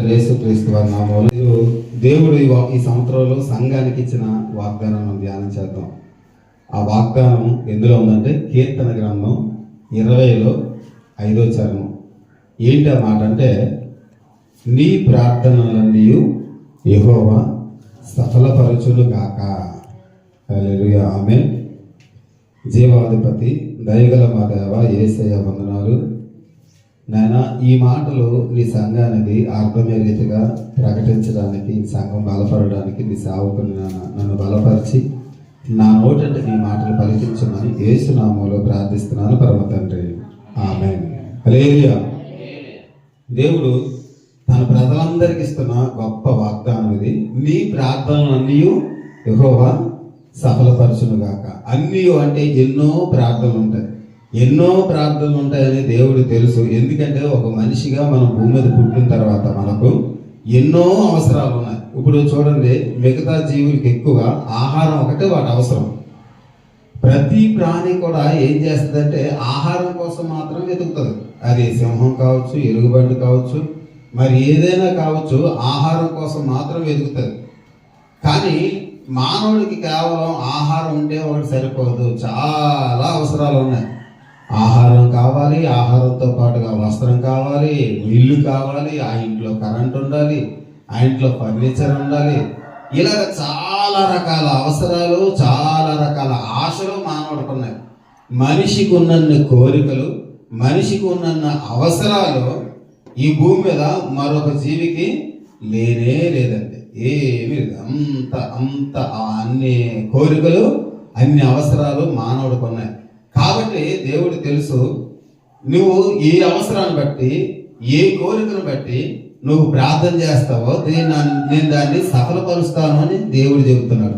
యేసుక్రీస్తు వారి నామంలో దేవుడు ఈ వా- ఈ సంవత్సరంలో సంఘానికి ఇచ్చిన వాగ్దానం మనం ధ్యానం చేద్దాం. ఆ వాగ్దానం ఎందులో ఉందంటే కీర్తన గ్రంథం ఇరవైలో ఐదో చరణం. ఏంటి ఆ మాట అంటే నీ ప్రార్థనలన్నీ ఎహోవా సఫలపరచులు కాక ఆమె జీవాధిపతి దయగల మా దేవ ఏసయ వందనాలు. నాయన ఈ మాటలు నీ సంఘానికి అర్థమయ్యే రీతిగా ప్రకటించడానికి ఈ సంఘం బలపడడానికి నీ సేవకుని నాన్న నన్ను బలపరిచి నా నోటంటే నీ మాటలు పలికించమని ఏసునామంలో ప్రార్థిస్తున్నాను పరమ తండ్రి. ఆమె దేవుడు తన ప్రజలందరికీ ఇస్తున్న గొప్ప వాగ్దానం ఇది. నీ ప్రార్థనలన్నీ యహోవా సఫలపరచును గాక అన్నీ అంటే ఎన్నో ప్రార్థనలు ఉంటాయి ఎన్నో ప్రార్థనలు ఉంటాయని దేవుడు తెలుసు. ఎందుకంటే ఒక మనిషిగా మనం భూమి మీద పుట్టిన తర్వాత మనకు ఎన్నో అవసరాలు ఉన్నాయి. ఇప్పుడు చూడండి మిగతా జీవులకి ఎక్కువ ఆహారం ఒకటే వాటి అవసరం. ప్రతి ప్రాణి కూడా ఏం చేస్తుందంటే ఆహారం కోసం మాత్రం వెతుకుతుంది. అది సింహం కావచ్చు ఎలుగుబండి కావచ్చు మరి ఏదైనా కావచ్చు ఆహారం కోసం మాత్రం వెతుకుతుంది. కానీ మానవుడికి కేవలం ఆహారం ఉంటే ఒకటి సరిపోదు. చాలా అవసరాలు ఉన్నాయి. ఆహారం కావాలి ఆహారంతో పాటుగా వస్త్రం కావాలి ఇల్లు కావాలి ఆ ఇంట్లో కరెంట్ ఉండాలి ఆ ఇంట్లో ఫర్నిచర్ ఉండాలి. ఇలాగ చాలా రకాల అవసరాలు చాలా రకాల ఆశలు మానవుడికి ఉన్నాయి మనిషికి ఉన్నన్ని కోరికలు మనిషికి ఉన్నన్న అవసరాలు ఈ భూమి మీద మరొక జీవికి లేనే లేదండి. ఏమి లేదు. అంత అంత అన్ని కోరికలు అన్ని అవసరాలు మానవుడికి ఉన్నాయి కాబట్టి దేవుడు తెలుసు నువ్వు ఏ అవసరాన్ని బట్టి ఏ కోరికను బట్టి నువ్వు ప్రార్థన చేస్తావో నేను నేను దాన్ని సఫలపరుస్తాను అని దేవుడు చెబుతున్నాడు.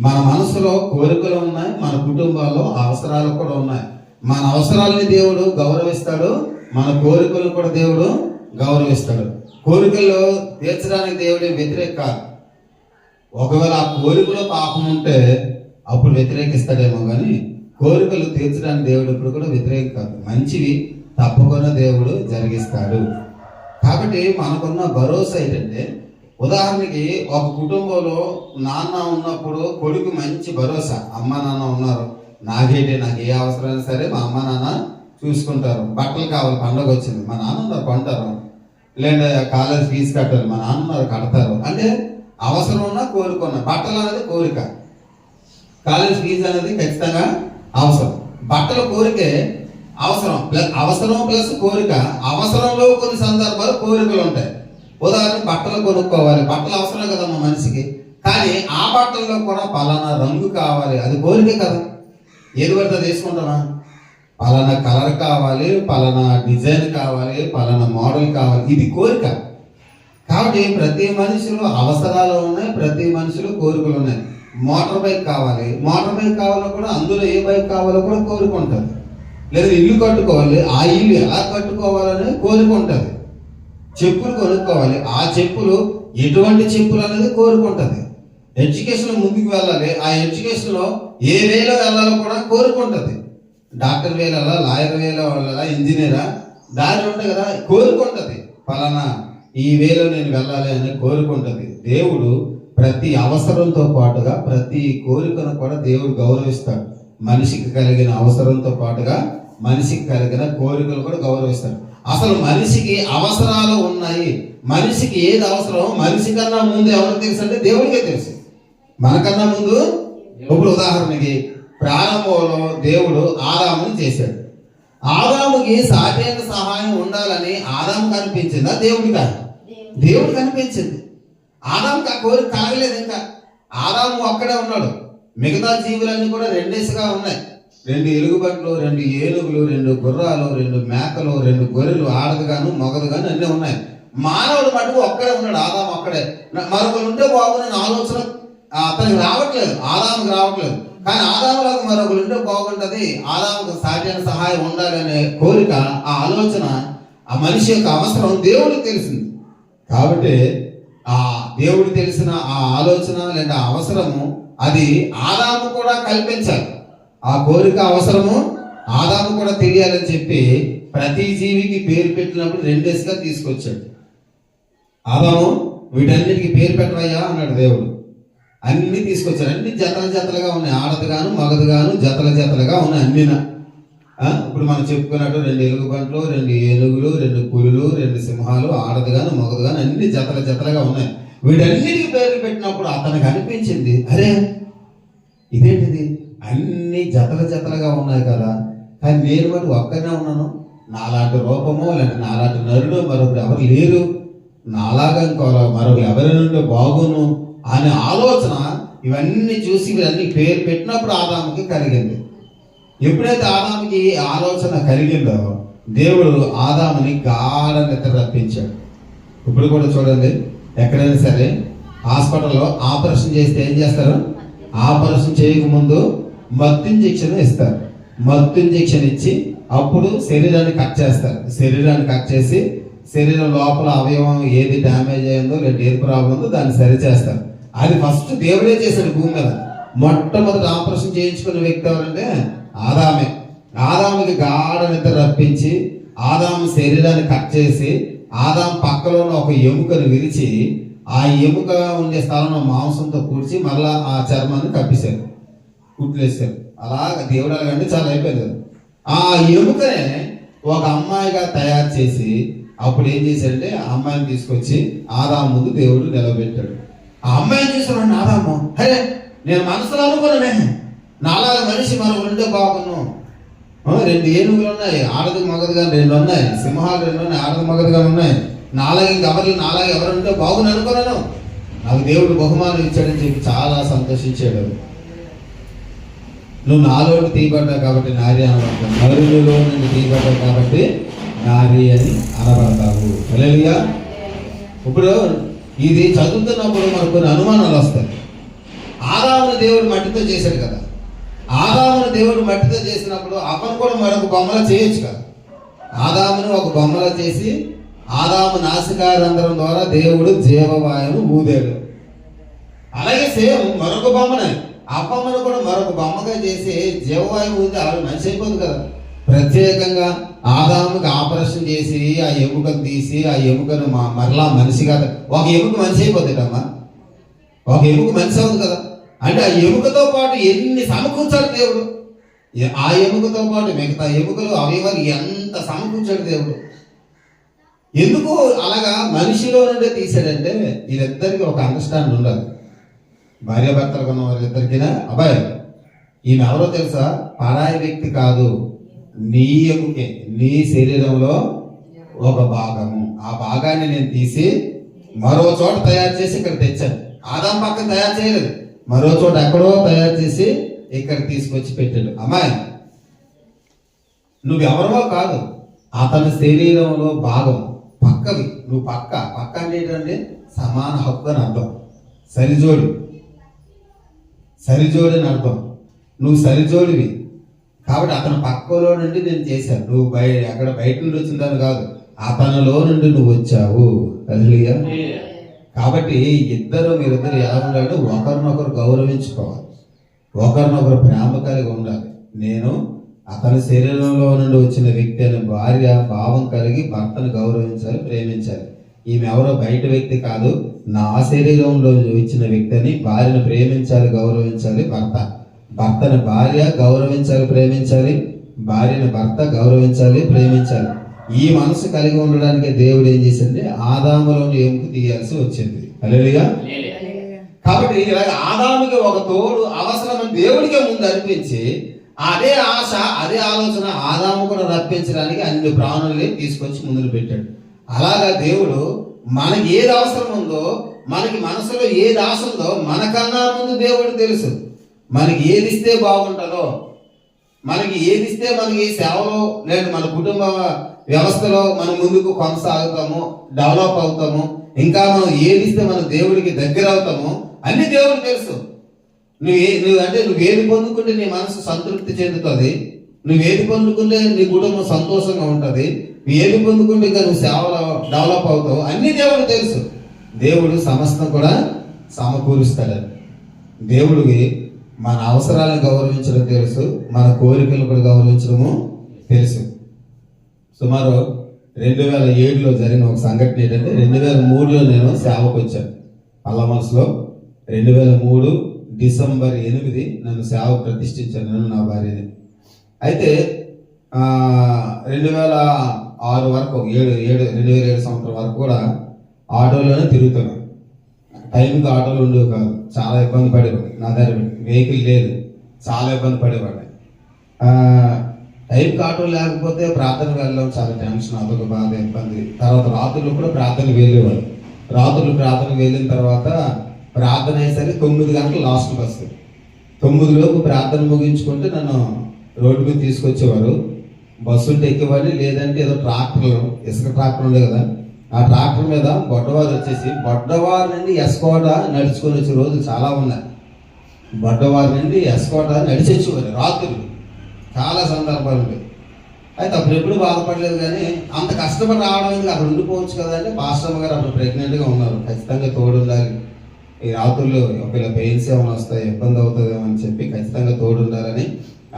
మన మనసులో కోరికలు ఉన్నాయి మన కుటుంబాల్లో అవసరాలు కూడా ఉన్నాయి. మన అవసరాలని దేవుడు గౌరవిస్తాడు మన కోరికలను కూడా దేవుడు గౌరవిస్తాడు. కోరికల్లో తీర్చడానికి దేవుడే వ్యతిరేక కాదు. ఒకవేళ ఆ కోరికలో పాపం ఉంటే అప్పుడు వ్యతిరేకిస్తాడేమో కానీ కోరికలు తీర్చడానికి దేవుడు ఇప్పుడు కూడా వ్యతిరేకం కాదు. మంచివి తప్పకుండా దేవుడు జరిగిస్తాడు. కాబట్టి మనకున్న భరోసా ఏంటంటే ఉదాహరణకి ఒక కుటుంబంలో నాన్న ఉన్నప్పుడు కొడుకు మంచి భరోసా. అమ్మ నాన్న ఉన్నారు. నాకేంటి నాకు ఏ అవసరమైనా సరే మా అమ్మ నాన్న చూసుకుంటారు. బట్టలు కావాలి పండగ వచ్చింది. మా నాన్న ఉన్నారు కొంటారు. లేదంటే కాలేజ్ ఫీజు కట్టారు మా నాన్న ఉన్నారు కడతారు. అంటే అవసరం ఉన్నా కోరుకున్నా. బట్టలు అనేది కోరిక. కాలేజ్ ఫీజు అనేది ఖచ్చితంగా అవసరం. బట్టల కోరికే అవసరం. ప్లస్ అవసరం ప్లస్ కోరిక. అవసరంలో కొన్ని సందర్భాలు కోరికలు ఉంటాయి. ఉదాహరణ బట్టలు కొనుక్కోవాలి. బట్టలు అవసరం కదా మా మనిషికి. కానీ ఆ బట్టల్లో కూడా పలానా రంగు కావాలి. అది కోరిక కదా. ఏది పడితే తీసుకుంటామా పలానా కలర్ కావాలి పలానా డిజైన్ కావాలి పలానా మోడల్ కావాలి. ఇది కోరిక. కాబట్టి ప్రతి మనిషిలో అవసరాలు ఉన్నాయి ప్రతి మనిషిలో కోరికలు ఉన్నాయి. మోటార్ బైక్ కావాలి. మోటార్ బైక్ కావాలో కూడా అందులో ఏ బైక్ కావాలో కూడా కోరుకుంటుంది. లేదా ఇల్లు కట్టుకోవాలి. ఆ ఇల్లు ఎలా కట్టుకోవాలనే కోరిక ఉంటుంది చెప్పులు కొనుక్కోవాలి. ఆ చెప్పులు ఎటువంటి చెప్పులు అనేది కోరుకుంటుంది. ఎడ్యుకేషన్ ముందుకు వెళ్ళాలి. ఆ ఎడ్యుకేషన్లో ఏ వేలో వెళ్ళాలో కూడా కోరుకుంటుంది. డాక్టర్ వేయాలా లాయర్ వేలో వెళ్ళాలా ఇంజనీరా దారి ఉంటుంది కదా కోరుకుంటుంది. ఫలానా ఈ వేలో నేను వెళ్ళాలి అని కోరుకుంటుంది. దేవుడు ప్రతి అవసరంతో పాటుగా ప్రతి కోరికను కూడా దేవుడు గౌరవిస్తాడు. మనిషికి కలిగిన అవసరంతో పాటుగా మనిషికి కలిగిన కోరికలు కూడా గౌరవిస్తాడు. అసలు మనిషికి అవసరాలు ఉన్నాయి. మనిషికి ఏది అవసరం మనిషి కన్నా ముందు ఎవరికి తెలుసు అంటే దేవుడికే తెలుసు. మనకన్నా ముందు ఇప్పుడు ఉదాహరణకి ప్రారంభంలో దేవుడు ఆదాముని చేశాడు. ఆదాముకి సాటైన సహాయం ఉండాలని ఆదాము కనిపించిందా? దేవుడికా. దేవుడు కనిపించింది. ఆదాం ఆ కోరిక తాగలేదు ఇంకా. ఆదాము అక్కడే ఉన్నాడు. మిగతా జీవులన్నీ కూడా రెండేసిగా ఉన్నాయి. రెండు ఎలుగుబంట్లు రెండు ఏనుగులు రెండు గుర్రాలు రెండు మేకలు రెండు గొర్రెలు ఆడదుగాను మగదుగాను అన్నీ ఉన్నాయి. మానవుడు మటుకు ఒక్కడే ఉన్నాడు. ఆదాం అక్కడే. మరొకరు ఉంటే బాగుందని ఆలోచన అతనికి రావట్లేదు. ఆదాముకి రావట్లేదు. కానీ ఆదాములకు మరొకరు ఉంటే బాగుంటుంది. ఆదాముకు సాధ్యమైన సహాయం ఉండాలనే కోరిక ఆ ఆలోచన ఆ మనిషి యొక్క అవసరం దేవుడికి తెలిసింది. కాబట్టి ఆ దేవుడు తెలిసిన ఆ ఆలోచన లేదా అవసరము అది ఆదాము కూడా కల్పించాలి. ఆ కోరిక అవసరము ఆదాము కూడా తెలియాలని చెప్పి ప్రతి జీవికి పేరు పెట్టినప్పుడు రెండేసిగా తీసుకొచ్చాడు. ఆదాము వీటన్నిటికీ పేరు పెట్టవయ్యా అన్నాడు దేవుడు. అన్ని తీసుకొచ్చాడు. అన్ని జతల జతలుగా ఉన్నాయి. ఆడదుగాను మగదుగాను జతల జతలుగా ఉన్నాయి అన్నినా. ఇప్పుడు మనం చెప్పుకున్నట్టు రెండు ఎలుగుబంట్లు రెండు ఏనుగులు రెండు పులులు రెండు సింహాలు ఆడదుగాను మగదుగాను అన్ని జతల జతలుగా ఉన్నాయి. వీటన్నిటికి పేర్లు పెట్టినప్పుడు అతనికి అనిపించింది అరే ఇదేంటిది? అన్ని జతల జతలుగా ఉన్నాయి కదా. కానీ నేను మరి ఒక్కనే ఉన్నాను. నాలాంటి రూపము లేదంటే నాలాంటి నరుడు మరొకరు ఎవరు లేరు. నాలాగా ఇంకో మరొకరు ఎవరి నుండి బాగును అనే ఆలోచన ఇవన్నీ చూసి ఇవన్నీ పేరు పెట్టినప్పుడు ఆదాముకి కలిగింది. ఎప్పుడైతే ఆదాముకి ఆలోచన కలిగిందో దేవుడు ఆదాముని గాఢ నిద్ర రప్పించాడు. ఇప్పుడు కూడా చూడండి ఎక్కడైనా సరే హాస్పిటల్లో ఆపరేషన్ చేస్తే ఏం చేస్తారు? ఆపరేషన్ చేయకముందు మత్తు ఇంజెక్షన్ ఇస్తారు. మత్తు ఇంజెక్షన్ ఇచ్చి అప్పుడు శరీరాన్ని కట్ చేస్తారు. శరీరాన్ని కట్ చేసి శరీరం లోపల అవయవం ఏది డ్యామేజ్ అయిందో లేదా ఏది ప్రాబ్లం ఉందో దాన్ని సరిచేస్తారు అది ఫస్ట్ దేవుడే చేశాడు భూమి మీద. మొట్టమొదటి ఆపరేషన్ చేయించుకున్న వ్యక్తి ఎవరంటే ఆదామే. ఆదాముకి గాఢ నిద్ర రప్పించి ఆదాము శరీరాన్ని కట్ చేసి ఆదాం పక్కలో ఉన్న ఒక ఎముకను విరిచి ఆ ఎముక ఉండే స్థలంలో మాంసంతో కూర్చి మళ్ళా ఆ చర్మాన్ని కప్పేశారు. కుట్లేశారు. అలాగ దేవుడాలు కంటే చాలా అయిపోయింది ఆ ఎముకనే ఒక అమ్మాయిగా తయారు చేసి అప్పుడు ఏం చేశాడంటే ఆ అమ్మాయిని తీసుకొచ్చి ఆదాము ముందు దేవుడు నిలబెట్టాడు. ఆ అమ్మాయిని చూసాడు ఆదాము అరే నేను మనసులో అనుకున్నానే నాలాగ మనిషి మనం ఉంటే బాగున్నాం. రెండు ఏనుగులు ఉన్నాయి ఆడది మగదిగా రెండు ఉన్నాయి సింహాలు రెండు ఉన్నాయి ఆడది మగదిగా ఉన్నాయి. నాలాగే ఇంకెవరు నాలాగే ఎవరు ఉంటే బాగుని అనుకున్నాను. నాకు దేవుడు బహుమానం ఇచ్చాడని చెప్పి చాలా సంతోషించాడు. నువ్వు నాలో తీయబడ్డావు కాబట్టి నారి అనబడతావు. నరులలో నుండి తీయబడ్డావు కాబట్టి నారి అని అనబడతావు. తెలియదుగా ఇప్పుడు ఇది చదువుతున్నప్పుడు మనకు కొన్ని అనుమానాలు వస్తాయి. ఆదాముని దేవుడు మట్టితో చేశాడు కదా. ఆదామును దేవుడు మట్టితో చేసినప్పుడు అతను కూడా మరొక బొమ్మల చేయొచ్చు కదా. ఆదామును ఒక బొమ్మలో చేసి ఆదాము నాసికారంధ్రం ద్వారా దేవుడు జీవవాయువు ఊదాడు. అలాగే సేమ్ మరొక బొమ్మనే ఆ కూడా మరొక బొమ్మగా చేసి జీవవాయువు ఊది ఆవిడ మనిషి అయిపోదు కదా. ప్రత్యేకంగా ఆదాముకి ఆపరేషన్ చేసి ఆ ఎముకను తీసి ఆ ఎముకను మ- మరలా మనిషిగా ఒక ఎముక మనిషి అయిపోతుందమ్మా. ఒక ఎముక మనిషి అవుతుంది కదా. అంటే ఆ ఎముకతో పాటు ఎన్ని సమకూర్చాడు దేవుడు? ఆ ఎముకతో పాటు మిగతా ఎముకలు అవయవాలు ఎంత సమకూర్చాడు దేవుడు? ఎందుకు అలాగా మనిషిలో నుండే తీసాడంటే వీళ్ళిద్దరికి ఒక అండర్స్టాండ్ ఉండదు భార్య భర్తలు ఉన్న వాళ్ళిద్దరికినా అబ్బాయి. ఈమె ఎవరో తెలుసా? పరాయి వ్యక్తి కాదు. నీ ఎముకే నీ శరీరంలో ఒక భాగము. ఆ భాగాన్ని నేను తీసి మరో చోట తయారు చేసి ఇక్కడ తెచ్చాను. ఆదాం పక్కన తయారు చేయలేదు. మరో చోట ఎక్కడో తయారు చేసి ఇక్కడ తీసుకొచ్చి పెట్టాడు. అమ్మాయి నువ్వెవరో కాదు. అతని శరీరంలో భాగం పక్కవి. నువ్వు పక్క. పక్క అంటే ఏంటంటే సమాన హక్కు అని అర్థం. సరిజోడి. సరిజోడి అని అర్థం. నువ్వు సరిజోడివి. కాబట్టి అతని పక్కలో నుండి నేను చేశాను. నువ్వు బయ అక్కడ బయట నుండి వచ్చిందని కాదు. అతనిలో నుండి నువ్వు వచ్చావు. హల్లెలూయా. కాబట్టి ఇద్దరు మీరిద్దరు ఎలా ఉండాలంటే ఒకరినొకరు గౌరవించుకోవాలి. ఒకరినొకరు ప్రేమ కలిగి ఉండాలి. నేను అతని శరీరంలో నుండి వచ్చిన వ్యక్తి అనే భార్య భావం కలిగి భర్తను గౌరవించాలి ప్రేమించాలి. ఈమె ఎవరో బయట వ్యక్తి కాదు. నా శరీరంలో వచ్చిన వ్యక్తి అని భార్యను ప్రేమించాలి గౌరవించాలి భర్త. భర్తను భార్య గౌరవించాలి ప్రేమించాలి. భార్యను భర్త గౌరవించాలి ప్రేమించాలి. ఈ మనసు కలిగి ఉండడానికి దేవుడు ఏం చేసింది? ఆదాములోని ఎముక తీయాల్సి వచ్చింది. అలెలుగా కాబట్టి ఇలాగ ఆదాముకి ఒక తోడు అవసరమని దేవుడికే ముందు అనిపించి అదే ఆశ అదే ఆలోచన ఆదాము కూడా రప్పించడానికి అన్ని ప్రాణుల్ని తీసుకొచ్చి ముందుకు పెట్టాడు. అలాగా దేవుడు మనకి ఏది అవసరం ఉందో మనకి మనసులో ఏది ఆశ ఉందో మనకన్నా ముందు దేవుడు తెలుసు. మనకి ఏది ఇస్తే బాగుంటుందో మనకి ఏది ఇస్తే మనకి సేవలో లేదు మన కుటుంబ వ్యవస్థలో మనం ముందుకు కొనసాగుతాము డెవలప్ అవుతాము ఇంకా మనం ఏది ఇస్తే మన దేవుడికి దగ్గర అవుతాము అన్ని దేవుడు తెలుసు. నువ్వు ఏ నువ్వు అంటే నువ్వు ఏది పొందుకుంటే నీ మనసు సంతృప్తి చెందుతుంది నువ్వు ఏది పొందుకుంటే నీ కుటుంబం సంతోషంగా ఉంటుంది నువ్వు ఏది పొందుకుంటే ఇంకా నువ్వు సేవలో డెవలప్ అవుతావు అన్ని దేవుడు తెలుసు. దేవుడు సమస్తం కూడా సమకూరుస్తాడు. దేవుడికి మన అవసరాలను గౌరవించడం తెలుసు మన కోరికలను కూడా గౌరవించడము తెలుసు. సుమారు రెండు వేల ఏడులో జరిగిన ఒక సంఘటన ఏంటంటే రెండు వేల మూడులో నేను సేవకు వచ్చాను పల్లమల్స్లో రెండు వేల మూడు డిసెంబర్ ఎనిమిది నన్ను సేవ ప్రతిష్ఠించాను నేను నా భార్యని. అయితే రెండు వేల ఆరు వరకు ఏడు ఏడు రెండు వేల ఏడు సంవత్సరం వరకు కూడా ఆటోలోనే తిరుగుతున్నాను టైంకి ఆటోలు ఉండేవి కాదు. చాలా ఇబ్బంది పడేవాడు నా దగ్గర వెహికల్ లేదు. చాలా ఇబ్బంది పడేవాడిని. టైంకి ఆటో లేకపోతే ప్రార్థన వెళ్ళడం చాలా టెన్షన్ అదొక బాధ ఇబ్బంది. తర్వాత రాత్రులు కూడా ప్రార్థన వెళ్ళేవారు రాత్రులు ప్రార్థన వెళ్ళిన తర్వాత ప్రార్థన అయ్యేసరికి తొమ్మిది గంటలు లాస్ట్ బస్సు తొమ్మిది లోపు ప్రార్థన ముగించుకుంటే నన్ను రోడ్డు మీద తీసుకొచ్చేవారు. బస్సు ఉంటే ఎక్కేవాడిని లేదంటే ఏదో ట్రాక్టర్లు ఇసుక ట్రాక్టర్ ఉండే కదా ఆ ట్రాక్టర్ మీద బొడ్డవారు వచ్చేసి బొడ్డవారి నుండి ఎస్కోట నడుచుకొని వచ్చే రోజులు చాలా ఉన్నాయి. బొడ్డవారి నుండి ఎస్కోట నడిచొచ్చేవారు రాత్రులు. చాలా సందర్భాలు అయితే అప్పుడు ఎప్పుడు బాధపడలేదు కానీ అంత కష్టపడి రావడం ఎందుకు? అక్కడ ఉండిపోవచ్చు కదా అంటే పాస్టమ్మ గారు అప్పుడు ప్రెగ్నెంట్గా ఉన్నారు. ఖచ్చితంగా తోడు ఉండాలి. ఈ రాత్రులు ఒకవేళ పెయిన్స్ ఏమైనా వస్తాయి ఇబ్బంది అవుతుందేమో అని చెప్పి ఖచ్చితంగా తోడు ఉండాలని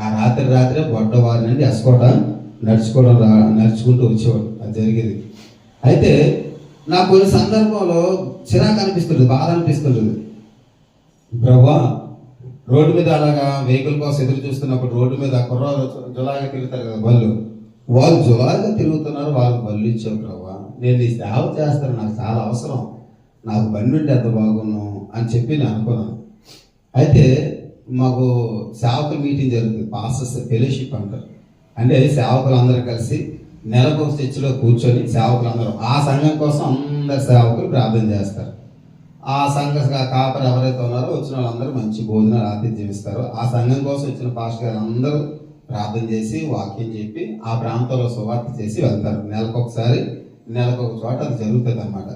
ఆ రాత్రి రాత్రి బొడ్డవారి నుండి ఎస్కోట నడుచుకోవడం రా నడుచుకుంటూ వచ్చేవాడు. అది జరిగేది. అయితే నాకు కొన్ని సందర్భంలో చిరాకు అనిపిస్తుంది బాధ అనిపిస్తుంటుంది ప్రభా రోడ్డు మీద అలాగా వెహికల్ కోసం ఎదురు చూస్తున్నప్పుడు రోడ్డు మీద కుర్రాలు జులాగా తిరుగుతారు కదా బళ్ళు. వాళ్ళు జులాగా తిరుగుతున్నారు వాళ్ళకి బళ్ళు ఇచ్చావు ప్రభా. నేను ఈ సేవ చేస్తాను నాకు చాలా అవసరం. నాకు బండి ఉంటే ఎంత బాగున్నాను అని చెప్పి నేను అనుకున్నాను. అయితే మాకు సేవకుల మీటింగ్ జరుగుతుంది పాసెస్ ఫెలోషిప్ అంటారు అంటే సేవకులందరూ కలిసి నెలకు చర్చిలో కూర్చొని సేవకులందరూ ఆ సంఘం కోసం అందరు సేవకులు ప్రార్థన చేస్తారు. ఆ సంఘ కాపరి ఎవరైతే ఉన్నారో వచ్చిన వాళ్ళందరూ మంచి భోజనాలు ఆతిథ్యం ఇస్తారు ఆ సంఘం కోసం వచ్చిన పాస్టర్ గారు అందరూ ప్రార్థన చేసి వాక్యం చెప్పి ఆ ప్రాంతంలో సువార్త చేసి వెళ్తారు. నెలకొకసారి నెలకొక చోట అది జరుగుతుంది అనమాట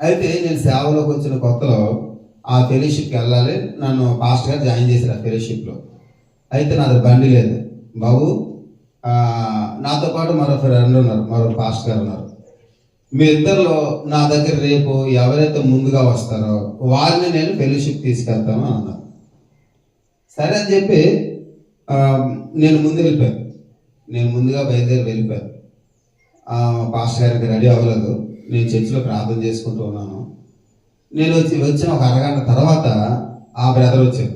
అయితే నేను సేవలోకి వచ్చిన కొత్తలో ఆ ఫెలోషిప్కి వెళ్ళాలి. నన్ను పాస్టర్ గారు జాయిన్ చేశారు ఆ ఫెలోషిప్లో అయితే నాది బండి లేదు. బాబు నాతో పాటు మరో ఫ్రెండ్ ఉన్నారు మరో పాస్టర్ గారు ఉన్నారు. మీ ఇద్దరిలో నా దగ్గర రేపు ఎవరైతే ముందుగా వస్తారో వాళ్ళని నేను ఫెలోషిప్ తీసుకెళ్తాను అని అన్నారు. సరే అని చెప్పి నేను ముందు వెళ్ళిపోయాను. నేను ముందుగా బయలుదేరి వెళ్ళిపోయాను. పాస్టర్ గారికి రెడీ అవ్వలేదు. నేను చర్చిలో ప్రార్థన చేసుకుంటూ ఉన్నాను. నేను వచ్చి వచ్చిన ఒక అరగంట తర్వాత ఆ బ్రదర్ వచ్చాడు.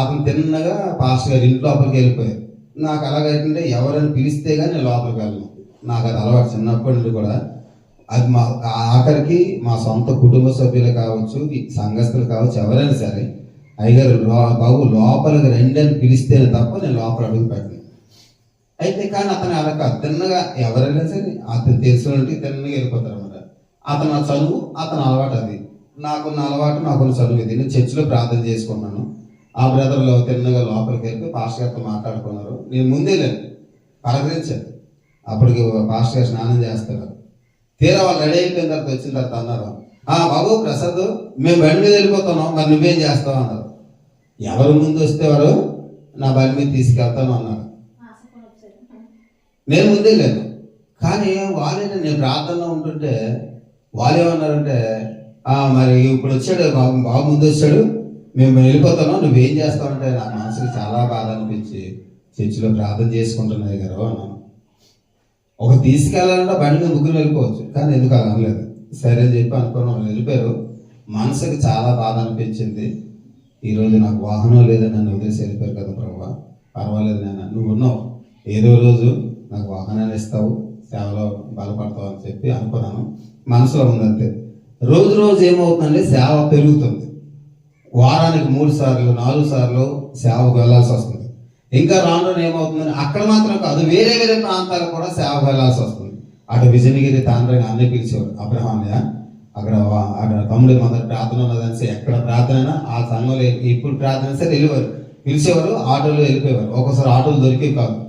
అతను తిన్నగా పాస్టర్ గారి ఇంటి లోపలికి వెళ్ళిపోయారు. నాకు అలాగైతే ఎవరైనా పిలిస్తే కానీ నేను లోపలికి వెళ్ళను. నాకు అది అలవాటు చిన్నప్పటి నుండి కూడా. అది మా ఆఖరికి మా సొంత కుటుంబ సభ్యులు కావచ్చు ఈ సంఘస్థులు కావచ్చు ఎవరైనా సరే అయ్యగారు బాబు లోపలికి రండి అని పిలిస్తేనే తప్ప నేను లోపల అడుగు పెట్టను. అయితే కానీ అతను అలా తిన్నగా ఎవరైనా సరే అతను తెలిసిన తిన్నగా వెళ్ళిపోతారు అనమాట అతను ఆ చదువు అతను అలవాటు అది. నాకున్న అలవాటు నాకున్న చదువు ఇది. నేను చర్చిలో ప్రార్థన చేసుకున్నాను ఆ బ్రదర్లో తిన్నగా లోపలికి వెళ్ళి పాస్టర్ గారితో మాట్లాడుకున్నారు. నేను ముందే లేను పలకరించాను. అప్పటికి పాస్టర్ గారు స్నానం చేస్తారు తీరా వాళ్ళు రెడీ అయిపోయిన తర్వాత వచ్చిన తర్వాత అన్నారు. ఆ బాబు ప్రసాద్ మేము బండి మీద వెళ్ళిపోతున్నాం. మరి నువ్వేం చేస్తావు? అన్నారు. ఎవరు ముందు వస్తే వారు నా బండి మీద తీసుకెళ్తాను అన్నారు. నేను ముందే లేను కానీ వాళ్ళేంటే నేను ప్రార్థనలో ఉంటుంటే వాళ్ళు ఏమన్నారంటే "ఆ, మరి ఇప్పుడు వచ్చాడు బాబు బాబు ముందు వచ్చాడు. మేము వెళ్ళిపోతున్నాం. నువ్వేం చేస్తావంటే నా మనసుకి చాలా బాధ అనిపించి చర్చిలో ప్రార్థన చేసుకుంటున్నాయి గారు అన్నాను ఒక తీసుకెళ్ళాలంటే బండి మీద ముగ్గురు వెళ్ళిపోవచ్చు. కానీ ఎందుకు అలా అనలేదు? సరే అని చెప్పి అనుకున్నాం. వాళ్ళు వెళ్ళిపోయారు. మనసుకి చాలా బాధ అనిపించింది. ఈరోజు నాకు వాహనం లేదని నన్ను వదిలేసి వెళ్ళిపోయారు కదా ప్రభావ పర్వాలేదు నేను నువ్వు ఉన్నావు. ఏదో రోజు నాకు వాహనాన్ని ఇస్తావు. సేవలో బలపడతావు అని చెప్పి అనుకున్నాను. మనసులో ఉందంతే రోజు రోజు ఏమవుతుందంటే సేవ పెరుగుతుంది. వారానికి మూడు సార్లు నాలుగు సార్లు సేవకు వెళ్ళాల్సి వస్తుంది. ఇంకా రాను రాను ఏమవుతుందని అక్కడ మాత్రం కాదు వేరే వేరే ప్రాంతాలకు కూడా సేవ వెళ్ళాల్సి వస్తుంది. అటు విజయనగిరి తాండ్రని అన్నీ పిలిచేవారు. అబ్రహాన్య అక్కడ అక్కడ తమ్ముడి మొదటి ప్రార్థన ఉన్నదని ఎక్కడ ప్రార్థన అయినా ఆ సంఘంలో ఇప్పుడు ప్రార్థన సరే వెళ్ళేవారు. పిలిచేవారు ఆటోలో వెళ్ళిపోయేవారు. ఒక్కోసారి ఆటోలు దొరికేవి కాదు.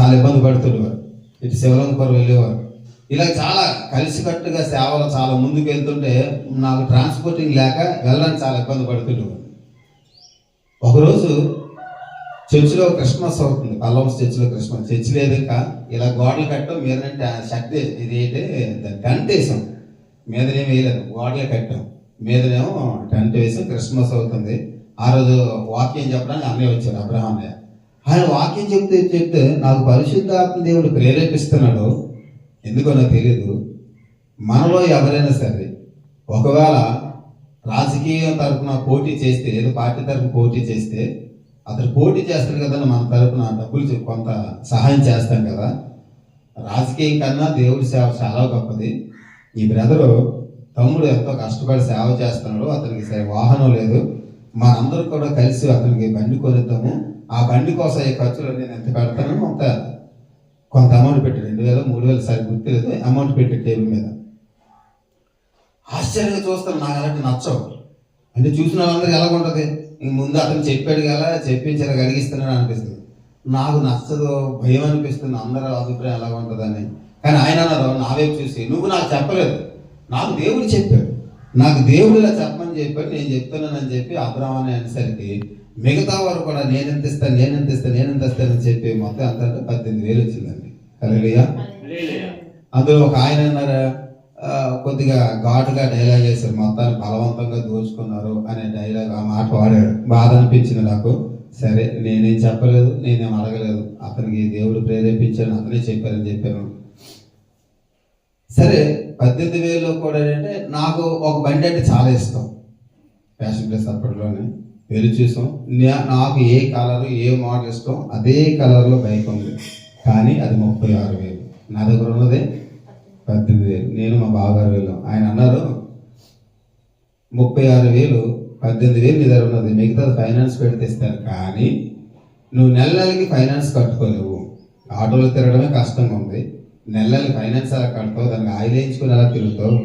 చాలా ఇబ్బంది పడుతుండేవారు. ఇటు శివలంగపురం వెళ్ళేవారు. ఇలా చాలా కలిసికట్టుగా సేవలు చాలా ముందుకు వెళ్తుంటే నాకు ట్రాన్స్పోర్టింగ్ లేక వెళ్ళడానికి చాలా ఇబ్బంది పడుతుండేవారు. ఒకరోజు చర్చిలో క్రిస్మస్ అవుతుంది. పల్లవస్ చర్చిలో క్రిస్మస్. చర్చి లేదు ఇంకా. ఇలా గోడలు కట్టడం మీద శక్తి ఇది ఏంటంటే టెంట్ వేసాం. మీదనేమి వేయలేదు. గోడలే కట్టాం. మీదనేమో టెంట్ వేసాం క్రిస్మస్ అవుతుంది. ఆ రోజు వాక్యం చెప్పడానికి అన్నయ్య వచ్చాడు అబ్రహాం ఆయన వాక్యం చెప్తే చెప్తే నాకు పరిశుద్ధాత్మ దేవుడు ప్రేరేపిస్తున్నాడు. ఎందుకో నాకు తెలియదు మనలో ఎవరైనా సరే ఒకవేళ రాజకీయం తరఫున పోటీ చేస్తే ఏదో పార్టీ తరఫున పోటీ చేస్తే అతను పోటీ చేస్తాడు కదా మన తరపున డబ్బులు కొంత సహాయం చేస్తాం కదా. రాజకీయం కన్నా దేవుడి సేవ చాలా గొప్పది. ఈ బ్రదరు తమ్ముడు ఎంతో కష్టపడి సేవ చేస్తున్నాడు. అతనికి సే- వాహనం లేదు. మనందరూ కూడా కలిసి అతనికి బండి కొనిద్దాము ఆ బండి కోసం ఈ ఖర్చులు నేను ఎంత పెడతాను కొంత కొంత అమౌంట్ పెట్టి రెండు వేలు మూడు వేలు సరి గుర్తులేదు అమౌంట్ పెట్టి టేబుల్ మీద. ఆశ్చర్యంగా చూస్తాను. నాకు అలాంటి నచ్చవు. అంటే చూసిన వాళ్ళందరికీ ఎలా ఉంటుంది ముందు అతను చెప్పాడు కదా చెప్పించారు కలిగిస్తున్నాడు అనిపిస్తుంది. నాకు నచ్చదు భయం అనిపిస్తుంది అందరూ అభిప్రాయం ఎలా ఉంటుందని. కానీ ఆయన అన్నారు నా వైపు చూసి నువ్వు నాకు చెప్పలేదు. నాకు దేవుడు చెప్పాడు. నాకు దేవుడు ఇలా చెప్పమని చెప్పాడు నేను చెప్తున్నానని చెప్పి అబ్రహం అని అనేసరికి మిగతా వారు కూడా నేను ఎంత ఇస్తాను నేను ఎంత ఇస్తాను నేను ఎంత ఇస్తానని చెప్పి మొత్తం అంతా పద్దెనిమిది వేలు వచ్చిందండి. హల్లెలూయా అందులో ఒక ఆయన అన్నారు "ఆ, కొద్దిగా ఘాటుగా డైలాగ్ వేశారు మొత్తాన్ని బలవంతంగా దోచుకున్నారు అనే డైలాగ్ ఆ మాట వాడాడు. బాధ అనిపించింది నాకు. సరే నేనేం చెప్పలేదు నేనేం అడగలేదు. అతనికి దేవుడు ప్రేరేపించాను అతనే చెప్పారని చెప్పాను. సరే పద్దెనిమిది వేలు కూడా ఏంటంటే నాకు ఒక బండి అంటే చాలా ఇష్టం. ఫ్యాషన్ ప్లేస్ అప్పట్లోనే. వెళ్ళి చూసాం. నాకు ఏ కలర్ ఏ మోడల్ ఇష్టం అదే కలర్లో బైక్ ఉంది. కానీ అది ముప్పై ఆరు వేలు. నా దగ్గర ఉన్నది పద్దెనిమిది వేలు. నేను మా బావగారు వెళ్ళాం. ఆయన అన్నారు ముప్పై ఆరు వేలు పద్దెనిమిది వేలు నీ దగ్గర ఉన్నది. మిగతా ఫైనాన్స్ పెడితే ఇస్తారు కానీ నువ్వు నెల నెలకి ఫైనాన్స్ కట్టుకోలేవు. ఆటోలో తిరగడమే కష్టంగా ఉంది. నెల నెలకి ఫైనాన్స్ అలా కడతావు దానికి ఆయిల్ వేయించుకుని అలా తిరుగుతావు.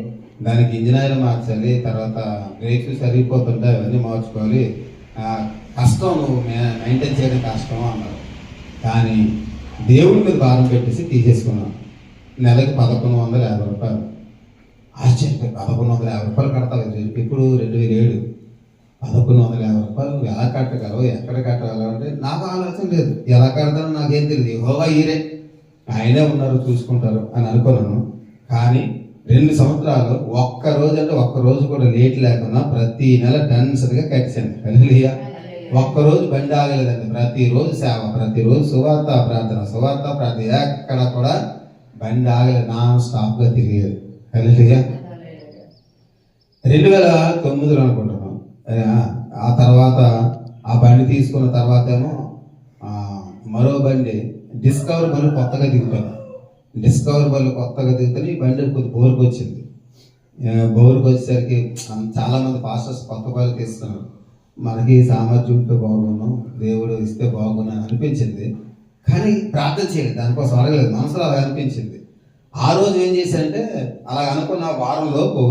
దానికి ఇంజిన్ ఆయిల్ మార్చాలి. తర్వాత బ్రేక్స్ సరిగిపోతుంటాయి అవన్నీ మార్చుకోవాలి. కష్టం నువ్వు మెయింటైన్ చేయడం కష్టం అన్నారు. కానీ దేవుడి మీద భారం పెట్టేసి తీసేసుకున్నాను. నెలకి పదకొండు వందల యాభై రూపాయలు. ఆశ్చర్య పదకొండు వందల యాభై రూపాయలు కడతావు ఇప్పుడు రెండు వేల ఏడు. పదకొండు వందల యాభై రూపాయలు నువ్వు ఎలా కట్టగలవు ఎక్కడ కట్టగలవు అంటే నాకు ఆలోచన లేదు. ఎలా కడతానో నాకేం తెలియదు హోవా ఈరే ఆయనే ఉన్నారు చూసుకుంటారు అని అనుకున్నాను. కానీ రెండు సంవత్సరాలు ఒక్క రోజు అంటే ఒక్క రోజు కూడా లేట్ లేకుండా ప్రతి నెల టెన్షన్గా కట్టాను హల్లెలూయా. ఒక్క రోజు బండి ఆగలేదండి. ప్రతిరోజు సేవ ప్రతిరోజు సువార్త ప్రార్థన సువార్త ప్రార్థన. ఎక్కడ కూడా బండి ఆగలేదు నాన్ స్టాప్గా తిరిగేది కరెక్ట్గా రెండు వేల తొమ్మిదిలో అనుకుంటున్నాం ఆ, ఆ తర్వాత ఆ బండి తీసుకున్న తర్వాత ఏమో మరో బండి డిస్కవర్ బండి కొత్తగా దిగుతాను డిస్కవర్ బండి కొత్తగా దిగుతాను ఈ బండి కొద్ది బోర్కి వచ్చింది ఆ, బోర్కి వచ్చేసరికి చాలామంది పాస్టర్స్ కొత్త బండి తీస్తున్నారు. మనకి సామర్థ్యం ఉంటే బాగున్నాం దేవుడు ఇస్తే బాగున్నాను అనిపించింది. కానీ ప్రార్థన చేయలేదు దానికోసం అడగలేదు మనసులో అలా అనిపించింది. ఆ రోజు ఏం చేశారంటే అలా అనుకున్న వారం లోపు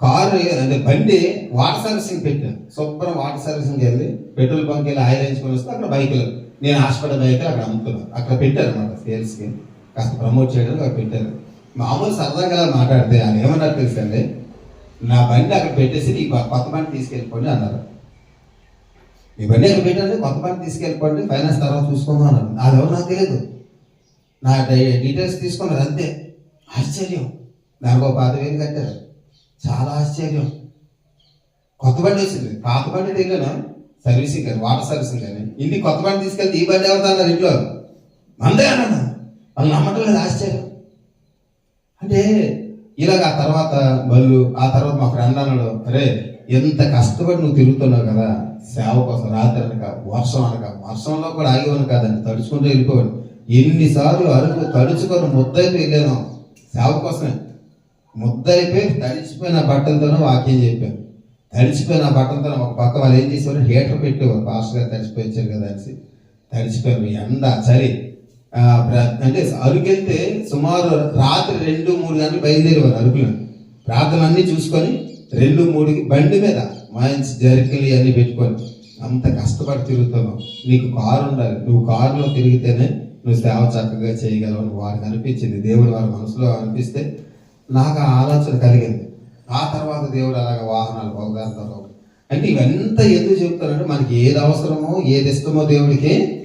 కారు అంటే బండి వాటర్ సర్వీసింగ్ పెట్టాను. శుభ్రం వాటర్ సర్వీసింగ్ వెళ్ళి పెట్రోల్ బంక్ వెళ్ళి ఆయిల్ వేయించుకొని వస్తే అక్కడ బైకులు నేను హాస్పిటల్ బైకులు అక్కడ అమ్ముతున్నాను అక్కడ పెట్టారు అనమాట సేల్స్కి. కాస్త ప్రమోట్ చేయడానికి అక్కడ పెట్టారు. మామూలు సరదాగా మాట్లాడితే ఆయన ఏమన్నారు తెలుసండి? నా బండి అక్కడ పెట్టేసి నీకు కొత్త బండి తీసుకెళ్ళిపోండి అన్నారు. ఈ బండి అక్కడ పెట్టండి కొత్త బండి తీసుకెళ్ళిపోండి. ఫైనాన్స్ తర్వాత చూసుకుందాం అన్నారు. అది ఎవరు నాకు తెలియదు. నా డీటెయిల్స్ తీసుకున్నారు. అంతే. ఆశ్చర్యం. దానికి ఒక పాత వేలు కట్టారు. చాలా ఆశ్చర్యం. కొత్త బండి వచ్చింది. పాత బండి దగ్గర సర్వీసింగ్ కానీ వాటర్ సర్వీసింగ్ కానీ. ఇన్ని కొత్త బండి తీసుకెళ్తే ఈ బండి ఎవరు అన్నారు ఇంట్లో మందే అన్నాను. వాళ్ళు నమ్మటం లేదు. ఆశ్చర్యం. అంటే ఇలాగ ఆ తర్వాత బళ్ళు ఆ తర్వాత మా ఫ్రెండ్ అన్నాడు అరే ఎంత కష్టపడి నువ్వు తిరుగుతున్నావు కదా. సేవ కోసం రాత్రి అనక వర్షం అనక వర్షంలో కూడా ఆగేవాను కాదండి తడుచుకుంటూ వెళ్ళిపోయాడు ఎన్నిసార్లు అరుగు తడుచుకొని ముద్దైపోయి వెళ్ళాను. సేవ కోసమే ముద్దైపోయి తడిచిపోయిన బట్టలతోనే వాక్యం చెప్పాను తడిచిపోయిన బట్టలతో ఒక పక్క వాళ్ళు ఏం చేసేవారు? హీటర్ పెట్టేవారు. పాస్టర్ గారు తడిచిపోయి వచ్చారు కదా అనేసి. తడిచిపోయారు. ఎండ చలి. అంటే అరుకెళ్తే సుమారు రాత్రి రెండు మూడు గంటలు బయలుదేరేవారు అరుకులు ప్రార్థన చూసుకొని రెండు మూడుకి బండి మీద మైన్స్ జర్కిలు అని పెట్టుకొని అంత కష్టపడి తిరుగుతున్నావు. నీకు కారు ఉండాలి. నువ్వు కారులో తిరిగితేనే నువ్వు సేవ చక్కగా చేయగలవు అని వారికి అనిపించింది. దేవుడు వారి మనసులో అనిపిస్తే నాకు ఆ ఆలోచన కలిగింది. ఆ తర్వాత దేవుడు అలాగ వాహనాలు ఒకదాని తర్వాత అంటే ఇవంతా ఎందుకు చెప్తారంటే మనకి ఏది అవసరమో ఏది ఇష్టమో దేవుడికి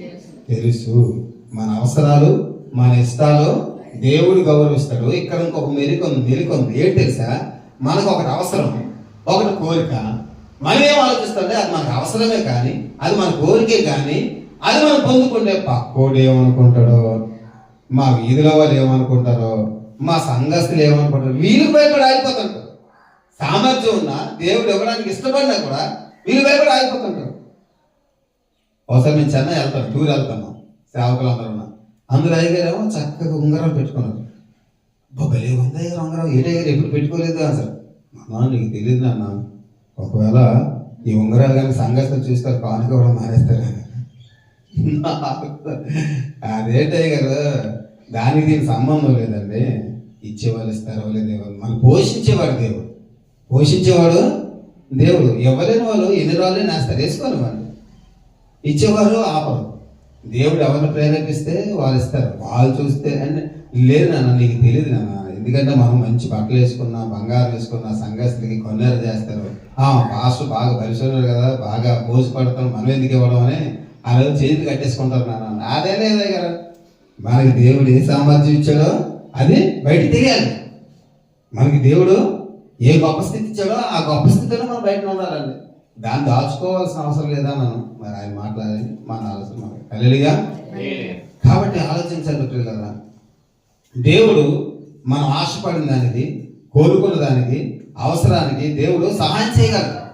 తెలుసు. మన అవసరాలు మన ఇష్టాలు దేవుడు గౌరవిస్తాడు. ఇక్కడ ఇంకొక మెరుగు ఉంది ఏంటి తెలుసా? మనకు ఒకటి అవసరం ఒకటి కోరిక. మనం ఏం ఆలోచిస్తుంటే అది మనకు అవసరమే కానీ అది మన కోరికే కానీ అది మనం పొందుకుంటే పక్కోడు ఏమనుకుంటాడో? మా వీధిలో వాళ్ళు ఏమనుకుంటారో? మా సంఘస్థులు ఏమనుకుంటారు? వీళ్ళు భయపడి ఆగిపోతుంటారు. సామర్థ్యం ఉన్నా దేవుడు ఇవ్వడానికి ఇష్టపడినా కూడా వీళ్ళు భయపడి ఆగిపోతుంటారు. ఒకసారి మేము చెన్నై వెళ్తాం టూర్ వెళ్తాము సేవకులు అందరూ ఉన్నా అందరూ అయ్యగారేమో చక్కగా ఉంగరాలు పెట్టుకున్నారు. బొబ్బలే ఉంది అయ్యారు ఉంగరం ఏంటి ఎప్పుడు పెట్టుకోలేదు? అసలు మా నీకు తెలియదు నాన్న. ఒకవేళ ఈ ఉంగరాలు కానీ సంఘస్థులు చూస్తారు కానుక కూడా మానేస్తారు అదేంటే కదా గారు దానికి దీనికి సంబంధం లేదండి. ఇచ్చేవాళ్ళు ఇస్తారో లేదు ఎవరు మనం పోషించేవాడు దేవుడు. పోషించేవాడు దేవుడు. ఎవరైనా వాళ్ళు ఎన్ని రోజులు నేస్తారు వేసుకోవాలి వాళ్ళు. ఇచ్చేవారు ఆపరు. దేవుడు ఎవరిని ప్రేరేపిస్తే వాళ్ళు ఇస్తారు. వాళ్ళు చూస్తే అంటే లేదు నాన్న నీకు తెలియదు నాన్న. ఎందుకంటే మనం మంచి బట్టలు వేసుకున్నా బంగారం వేసుకున్నా సంఘస్థితికి కొన్నేరు చేస్తారు. ఆ పాస్టర్ బాగా పరిశోధన కదా బాగా పోసి పడతాం మనం ఎందుకు ఇవ్వడం అని ఆ రోజు చేతి కట్టేసుకుంటారు నాన్న. అదే లేదా కదా. మనకి దేవుడు ఏ సామర్థ్యం ఇచ్చాడో అది బయట తెలియాలి. మనకి దేవుడు ఏ గొప్ప స్థితి ఇచ్చాడో ఆ గొప్ప స్థితిలో మనం బయట ఉండాలండి. దాన్ని దాచుకోవాల్సిన అవసరం లేదా మనం? మరి ఆయన మాట్లాడాలి మన ఆలోచన మనకి కలిగా కాబట్టి ఆలోచించాలి కదా దేవుడు మనం ఆశపడిన దానికి కోరుకున్న దానికి అవసరానికి దేవుడు సహాయం చేయగలడు.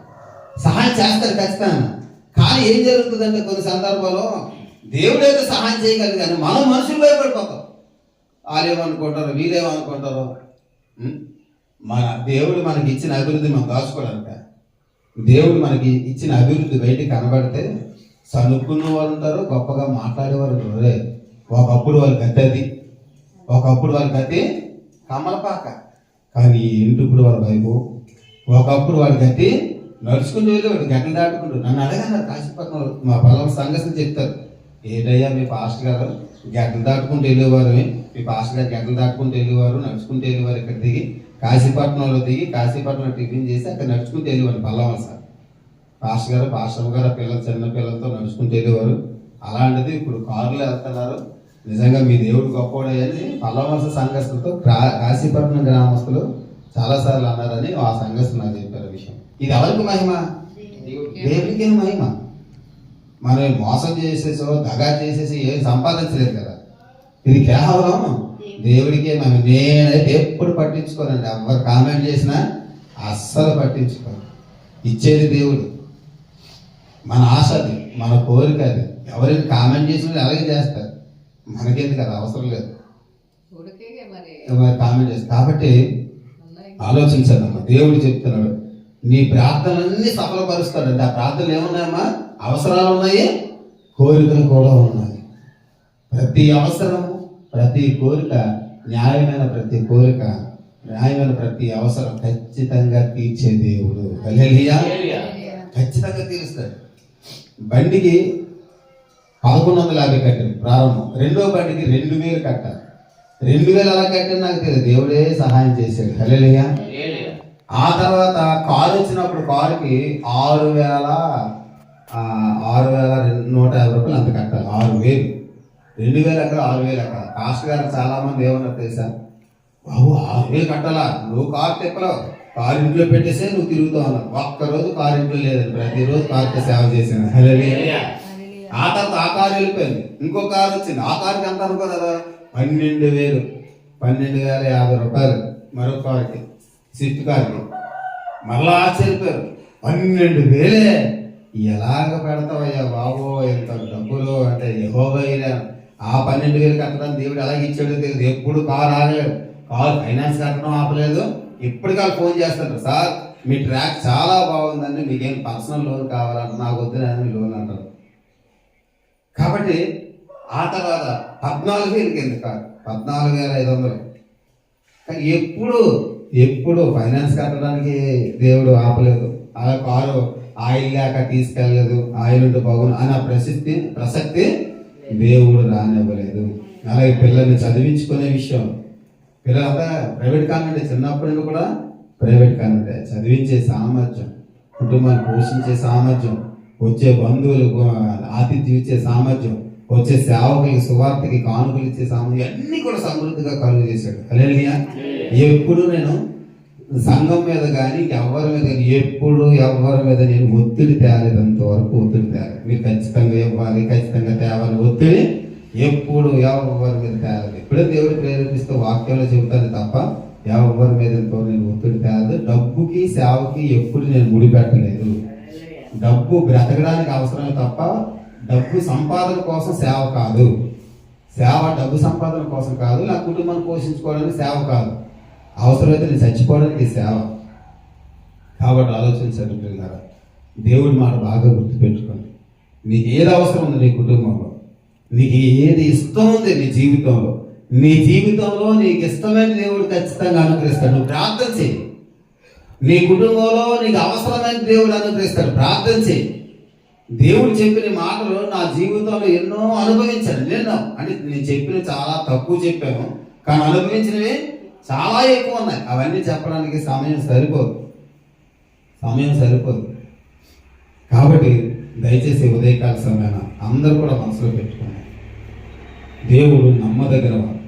సహాయం చేస్తాడు ఖచ్చితంగా. కానీ ఏం జరుగుతుందంటే కొన్ని సందర్భాల్లో దేవుడు అయితే సహాయం చేయగలదు కానీ మనం మనుషులు భయపడిపోతాం. వాళ్ళేమనుకుంటారు వీళ్ళేమనుకుంటారు మన దేవుడు మనకి ఇచ్చిన అభివృద్ధి మనం దాచుకోవడానిక. దేవుడు మనకి ఇచ్చిన అభివృద్ధి బయటికి కనబడితే చనుక్కున్న వాళ్ళు ఉంటారు గొప్పగా మాట్లాడేవారు ఒకప్పుడు వాళ్ళ గతి అది ఒకప్పుడు వాళ్ళ గతి కమలపాక. కానీ ఏంటి ఇప్పుడు వాళ్ళ వైపు ఒకప్పుడు వాడి గతి నడుచుకుంటూ వెళ్ళేవాడు గంటలు దాటుకుంటూ. నన్ను అడగన్నారు కాశీపట్నం మా పొలం సంఘటన చెప్తారు ఏదయ్యా మీ పాస్టర్ గారు గంటలు దాటుకుంటూ వెళ్ళేవారు మీ పాస్టర్ గారు గంటలు దాటుకుంటూ వెళ్ళేవారు నడుచుకుంటూ వెళ్ళేవారు ఇక్కడ దిగి కాశీపట్నంలో దిగి కాశీపట్నం టిఫిన్ చేసి అక్కడ నడుచుకుంటూ వెళ్ళేవారు పల్లవ సార్. పాస్టర్ గారు పాస్టర్ గారు పిల్లలు చిన్న పిల్లలతో నడుచుకుంటూ వెళ్ళేవారు. అలాంటిది ఇప్పుడు కారులో వెళ్తున్నారు నిజంగా మీ దేవుడు గొప్పవాడని పల్లవలస సంఘస్థులతో కాశీపట్నం గ్రామస్తులు చాలాసార్లు అన్నారని ఆ సంఘస్థులు నాకు చెప్పారు విషయం. ఇది ఎవరికి మహిమ? దేవుడికి మహిమ. మనం మోసం చేసేసో దగా చేసేసి ఏం సంపాదించలేదు కదా. ఇది కేవలం దేవుడికే మహిమ. నేనైతే ఎప్పుడు పట్టించుకోనండి. ఎవరు కామెంట్ చేసినా అస్సలు పట్టించుకోను. ఇచ్చేది దేవుడు. మన ఆశ అది మన కోరిక అది. ఎవరైనా కామెంట్ చేసిన అలాగే చేస్తారు. మనకేంది కదా అవసరం లేదు. కామెంట్ చేస్తారు కాబట్టి ఉన్నాయి. ఆలోచించదమ్మా దేవుడు చెప్తున్నాడు నీ ప్రార్థనలన్నీ సఫలపరుస్తాడంటే. ఆ ప్రార్థనలు ఏమున్నాయమ్మా? అవసరాలు ఉన్నాయి కోరికలు కూడా ఉన్నాయి. ప్రతి అవసరం ప్రతి కోరిక న్యాయమైన ప్రతి కోరిక న్యాయమైన ప్రతి అవసరం ఖచ్చితంగా తీర్చే దేవుడు. హల్లెలూయా. ఖచ్చితంగా తీరుస్తాడు. బండికి పదకొండు వందల యాభై కట్టాను ప్రారంభం. రెండో బండికి రెండు వేలు కట్టాలి. రెండు వేలు అలా కట్టాను నాకు తెలియదు. దేవుడే సహాయం చేశాడు. హల్లెలూయా. ఆ తర్వాత కారు వచ్చినప్పుడు కారుకి ఆరు వేల ఆరు వేల రెండు- నూట యాభై రూపాయలు అంత కట్టాలి. ఆరు వేలు. రెండు వేలు అక్కడ ఆరు వేలు అక్కడ. కాస్ట్ గారు చాలా మంది ఏమన్నారు తెలుసా? బాబు ఆరు వేలు కట్టాలా? నువ్వు కారు తిప్పలేవు. కారు ఇంట్లో పెట్టేసే నువ్వు తిరుగుతావు అన్నారు. ఒక్కరోజు కారు ఇంట్లో లేదండి. ప్రతిరోజు కారుకి సేవ చేశాను. హల్లెలూయా. ఆ తర్వాత ఆ కారు వెళ్ళిపోయింది. ఇంకో కారు వచ్చింది. ఆ కారుకి ఎంత అనుకోదా పన్నెండు వేలు. పన్నెండు వేల యాభై రూపాయలు మరో కారుకి స్విఫ్ట్ కారుకి. మళ్ళా ఆశ్చర్యపోయారు పన్నెండు వేలే. ఎలాగ పెడతావయ్యా బాబో? ఎంత డబ్బులు? అంటే యహోబైనా ఆ పన్నెండు వేలు కట్టడానికి దేవుడు ఎలాగ ఇచ్చాడో తెలియదు. ఎప్పుడు కారు ఆగలేదు. కారు ఫైనాన్స్ కట్టడం ఆపలేదు. ఇప్పటికాలు ఫోన్ చేస్తారు సార్ మీ ట్రాక్ చాలా బాగుందండి. మీకేం పర్సనల్ లోన్ కావాలంటే నాకు వద్దునని లోన్ అంటారు. కాబట్టి ఆ తర్వాత పద్నాలుగు వేలకి ఎందుకు కాదు. పద్నాలుగు వేల ఐదు వందలు. కానీ ఎప్పుడు ఎప్పుడు ఫైనాన్స్ కట్టడానికి దేవుడు ఆపలేదు. ఆ కారు ఆయిల్ లేక తీసుకెళ్ళలేదు. ఆయిల్ ఉంటే బాగుండు అని ఆ ప్రసక్తి ప్రసక్తి దేవుడు రానివ్వలేదు. అలాగే పిల్లల్ని చదివించుకునే విషయం. పిల్లలంతా ప్రైవేట్ కాన్వెంట్ చిన్నప్పటి నుండి కూడా ప్రైవేట్ కాన్వెంట్ చదివించే సామర్థ్యం కుటుంబాన్ని పోషించే సామర్థ్యం. వచ్చే బంధువులు ఆతిథ్యం ఇచ్చే సామర్థ్యం వచ్చే సేవకులకి సువార్తకి కానుకలు ఇచ్చే సామర్థ్యం అన్ని కూడా సమృద్ధిగా కలుగు చేశాడు. హల్లెలూయా. ఎప్పుడు నేను సంఘం మీద కానీ ఎవరి మీద కానీ ఎప్పుడు ఎవరి మీద నేను ఒత్తిడి తేలేదు అంతవరకు ఒత్తిడి తేలేదు మీరు ఖచ్చితంగా ఇవ్వాలి ఖచ్చితంగా తేవాలి. ఒత్తిడి ఎప్పుడు ఎవరి మీద తేలదు ఇప్పుడే దేవుడు ప్రేరేపిస్తూ వాక్యంలో చెబుతాను తప్ప ఎవరి మీద ఎంతో నేను ఒత్తిడి తేలదు. డబ్బుకి సేవకి ఎప్పుడు నేను ముడిపెట్టలేదు. డబ్బు బ్రతకడానికి అవసరమే తప్ప డబ్బు సంపాదన కోసం సేవ కాదు. సేవ డబ్బు సంపాదన కోసం కాదు నా కుటుంబాన్ని పోషించుకోవడానికి సేవ కాదు. అవసరమైతే నేను చచ్చిపోవడానికి సేవ. కాబట్టి ఆలోచించండి పిల్లలారా దేవుడి మాట బాగా గుర్తుపెట్టుకోండి. నీకు ఏది అవసరం ఉంది నీ కుటుంబంలో? నీకు ఏది ఇష్టం ఉంది నీ జీవితంలో? నీ జీవితంలో నీకు ఇష్టమైన దేవుడు ఖచ్చితంగా అనుగ్రహిస్తాడు. నువ్వు ప్రార్థన చేయి. నీ కుటుంబంలో నీకు అవసరమైన దేవుడు అనుగ్రహిస్తాడు ప్రార్థన చేయి. దేవుడు చెప్పిన మాటలు నా జీవితంలో ఎన్నో అనుభవించాను. ఎన్నో. అంటే నేను చెప్పిన చాలా తక్కువ చెప్పాను. కానీ అనుభవించినవి చాలా ఎక్కువ ఉన్నాయి. అవన్నీ చెప్పడానికి సమయం సరిపోదు. సమయం సరిపోదు. కాబట్టి దయచేసి ఉదయకాల సమయాన అందరూ కూడా మనసులో పెట్టుకున్నారు దేవుడు నమ్మదగిన వాడు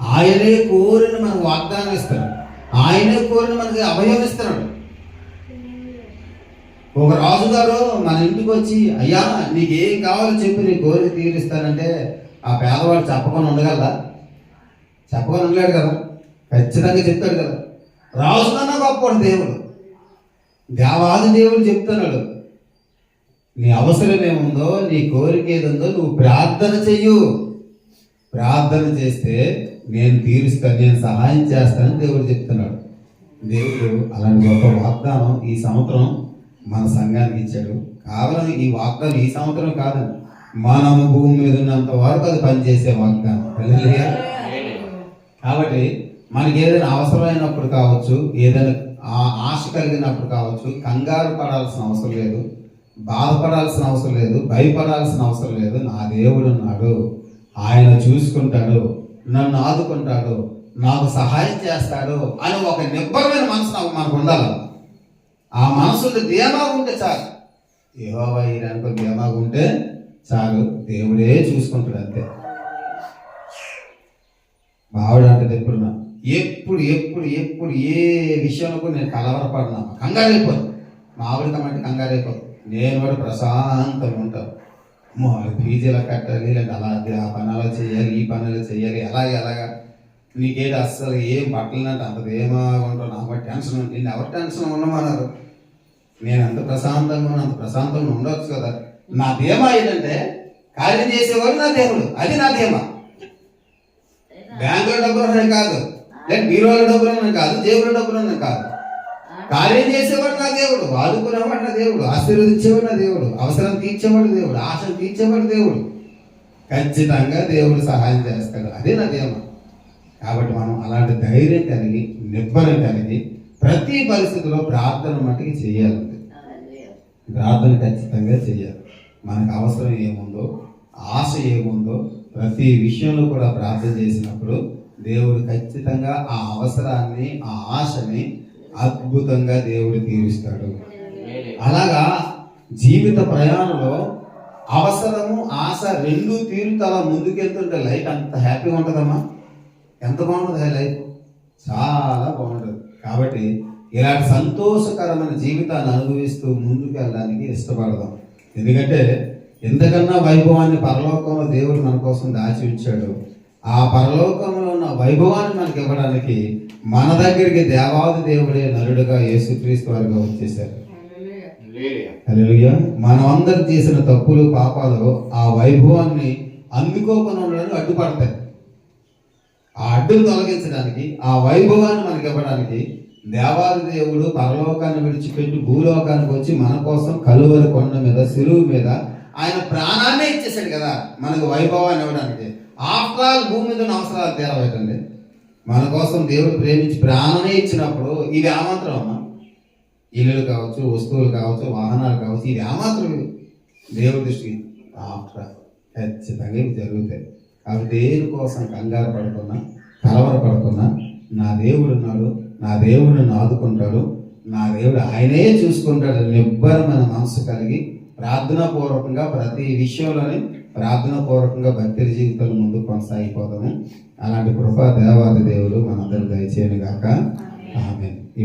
ఆయనే కోరిన మనకు వాగ్దానం ఇస్తాడు. ఆయనే కోరిన మనకి అభయం ఇస్తున్నాడు. ఒక రాజుగారు మన ఇంటికి వచ్చి అయ్యా నీకు ఏం కావాలో చెప్పి నీ కోరిక తీరుస్తానంటే ఆ పేదవాడు చెప్పకుండా ఉండగలరా చెప్పకుండా ఉండలేడు కదా. ఖచ్చితంగా చెప్తాడు కదా. రాజు గొప్పవాడు దేవుడు. దేవాది దేవుడు చెప్తున్నాడు నీ అవసరం ఏముందో నీ కోరిక ఏదుందో నువ్వు ప్రార్థన చెయ్యు. ప్రార్థన చేస్తే నేను తీరుస్తాను నేను సహాయం చేస్తానని దేవుడు చెప్తున్నాడు. దేవుడు అలాంటి గొప్ప వాగ్దానం ఈ సంవత్సరం మన సంఘానికి ఇచ్చాడు. కేవలం ఈ వాగ్దానం ఈ సంవత్సరం కాదండి. మనము భూమి మీద ఉన్నంత వరకు అది పనిచేసే వాగ్దానం. హల్లెలూయా. కాబట్టి మనకి ఏదైనా అవసరమైనప్పుడు కావచ్చు ఏదైనా ఆ- ఆశ కలిగినప్పుడు కావచ్చు కంగారు పడాల్సిన అవసరం లేదు బాధపడాల్సిన అవసరం లేదు భయపడాల్సిన అవసరం లేదు. నా దేవుడు ఉన్నాడు. ఆయన చూసుకుంటాడు. నన్ను ఆదుకుంటాడు నాకు సహాయం చేస్తాడు అని ఒక నిబ్బరమైన మనసు నాకు మనకు ఉండాలి. ఆ మనసులో ధీమా ఉంటే చాలు. ఏహోవా ఈయనకు ధీమాగా ఉంటే చాలు. దేవుడే చూసుకుంటాడు అంతే. బావిడ అంటే ఎప్పుడు నా ఎప్పుడు ఎప్పుడు ఎప్పుడు ఏ విషయంలో కూడా నేను కలవరపడినా. కంగారైపోదు అయిపోను మావిడ నేను కూడా ప్రశాంతంగా ఉంటాను. ఫీజులా కట్టాలి లేదంటే అలా ఆ పని అలా చేయాలి ఈ పని అలా చేయాలి అలాగే అలాగా. నీకేంటి అస్సలు ఏం పట్టలేనంటే అంత ధీమా ఉంటావు? నాకు టెన్షన్ ఉంది నేను ఎవరు టెన్షన్ ఉండమన్నారు? నేను అంత ప్రశాంతంగా అంత ప్రశాంతంగా ఉండొచ్చు కదా. నా ధీమా ఏంటంటే కార్యం చేసేవాడు నా దేవుడు అది నా ధీమా. బ్యాంకులో డబ్బులు కాదు. లేదా బీరోలో డబ్బులు కాదు. జేబులో డబ్బులు కాదు. కార్యం చేసేవాడు నా దేవుడు ఆదుకునేవాడు నా దేవుడు ఆశీర్వదించేవాడు నా దేవుడు అవసరం తీర్చేవాడు దేవుడు ఆశను తీర్చేవాడు దేవుడు. ఖచ్చితంగా దేవుడు సహాయం చేస్తాడు అదే నా ధీమా కాబట్టి మనం అలాంటి ధైర్యం కలిగి నిబ్బరం కలిగి ప్రతి పరిస్థితిలో ప్రార్థన మట్టుకి చేయాలి. ప్రార్థన ఖచ్చితంగా చేయాలి. మనకు అవసరం ఏముందో ఆశ ఏముందో ప్రతి విషయంలో కూడా ప్రార్థన చేసినప్పుడు దేవుడు ఖచ్చితంగా ఆ అవసరాన్ని ఆ ఆశని అద్భుతంగా దేవుడు తీరుస్తాడు. అలాగా జీవిత ప్రయాణంలో అవసరము ఆశ రెండు తీరుతల ముందుకెళ్తుంటే లైఫ్ అంత హ్యాపీగా ఉంటుందమ్మా? ఎంత బాగుంటుంది లైఫ్? చాలా బాగుంటుంది. కాబట్టి ఇలాంటి సంతోషకరమైన జీవితాన్ని అనుభవిస్తూ ముందుకు వెళ్ళడానికి ఇష్టపడదాం. ఎందుకంటే ఎంతకన్నా వైభవాన్ని పరలోకంలో దేవుడు మన కోసం దాచి ఉంచాడు ఆ పరలోకంలో వైభవాన్ని మనకి ఇవ్వడానికి మన దగ్గరికి దేవాది దేవుడే నరుడుగా యేసుక్రీస్తు వారిగా వచ్చేసారు మనం అందరం చేసిన తప్పులు పాపాలు ఆ వైభవాన్ని అందుకోకుండా ఉండడానికి అడ్డుపడతాయి. ఆ అడ్డును తొలగించడానికి ఆ వైభవాన్ని మనకి ఇవ్వడానికి దేవాది దేవుడు పరలోకాన్ని విడిచిపెట్టి భూలోకానికి వచ్చి మన కోసం కలువరి కొండ మీద సిలువు మీద ఆయన ప్రాణాన్నే ఇచ్చేసాడు కదా మనకు వైభవాన్ని ఇవ్వడానికి. ఆఫ్టర్ ఆల్ భూమి మీద ఉన్న అవసరాలు తీరవేటండి మన కోసం దేవుడు ప్రేమించి ప్రాణమే ఇచ్చినప్పుడు ఇది ఏమాత్రం అమ్మా? ఇల్లులు కావచ్చు వస్తువులు కావచ్చు వాహనాలు కావచ్చు ఇది ఏమాత్రం దేవుడి దృష్టికి ఆఫ్టర్ ఆల్ ఖచ్చితంగా ఇవి జరుగుతాయి. అవి దేనికోసం కంగారు పడుతున్నా కలవర పడుతున్నా నా దేవుడు ఉన్నాడు నా దేవుడు ఆదుకుంటాడు నా దేవుడు ఆయనే చూసుకుంటాడు నిబ్బరమైన మనసు కలిగి ప్రార్థనా పూర్వకంగా ప్రతి విషయంలోనే ప్రార్థనా పూర్వకంగా భక్తి జీవితాలు ముందు కొనసాగిపోతాము అలాంటి కృపా దేవాది దేవుడు మనందరూ దయచేయను గాక. ఆమె